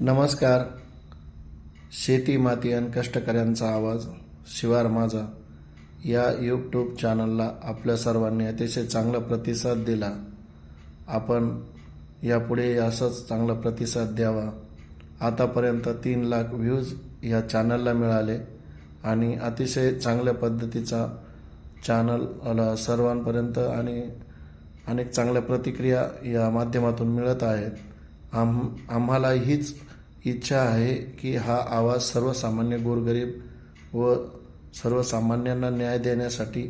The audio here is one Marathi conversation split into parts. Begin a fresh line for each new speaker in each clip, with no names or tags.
नमस्कार. शेती माती आणि कष्टकऱ्यांचा आवाज शिवार माझा. या यूट्यूब चॅनलला आपल्या सर्वांनी अतिशय चांगला प्रतिसाद दिला. आपण यापुढे असंच चांगला प्रतिसाद द्यावा. आतापर्यंत तीन लाख व्ह्यूज या चॅनलला मिळाले आणि अतिशय चांगल्या पद्धतीचा चॅनल सर्वांपर्यंत आणि अनेक चांगल्या प्रतिक्रिया या माध्यमातून मिळत आहेत. आम आम्हाला हीच इच्छा आहे की हा आवाज सर्वसामान्य गोरगरीब व सर्वसामान्यांना न्याय देण्यासाठी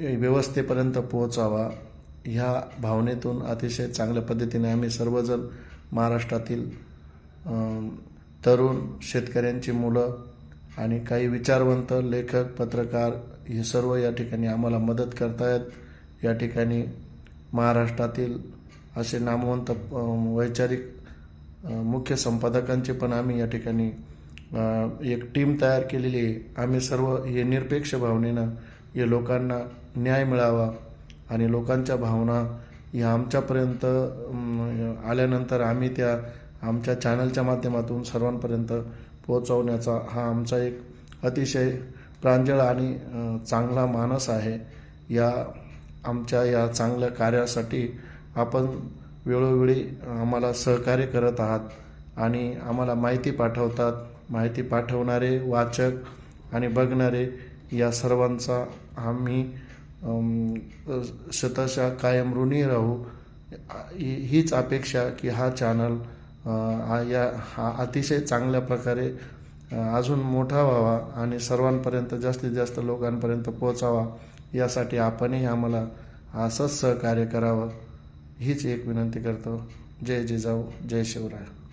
व्यवस्थेपर्यंत पोहोचावा. ह्या भावनेतून अतिशय चांगल्या पद्धतीने आम्ही सर्वजण महाराष्ट्रातील तरुण शेतकऱ्यांची मुलं आणि काही विचारवंत लेखक पत्रकार हे सर्व या ठिकाणी आम्हाला मदत करतायत. या ठिकाणी महाराष्ट्रातील असे नामवंत वैचारिक मुख्य संपादकांची पण आम्ही या ठिकाणी एक टीम तयार केलेली आहे. आम्ही सर्व हे निरपेक्ष भावनेनं या लोकांना न्याय मिळावा आणि लोकांच्या भावना या आमच्यापर्यंत आल्यानंतर आम्ही त्या आमच्या चॅनलच्या माध्यमातून सर्वांपर्यंत पोहोचवण्याचा हा आमचा एक अतिशय प्रांजळ आणि चांगला मानस आहे. या आमच्या या चांगल्या कार्यासाठी आपण वेळोवेळी आम्हाला सहकार्य करत आहात आणि आम्हाला माहिती पाठवतात. माहिती पाठवणारे वाचक आणि बघणारे या सर्वांचा आम्ही शतशा कायम ऋणी राहू. ही- हीच अपेक्षा की हा चॅनल हा या हा अतिशय चांगल्या प्रकारे अजून मोठा व्हावा आणि सर्वांपर्यंत जास्तीत जास्त लोकांपर्यंत पोचावा यासाठी आपणही आम्हाला असंच सहकार्य करावं. हीच एक विनंती करतो. जय जिजाऊ जय शिवराय.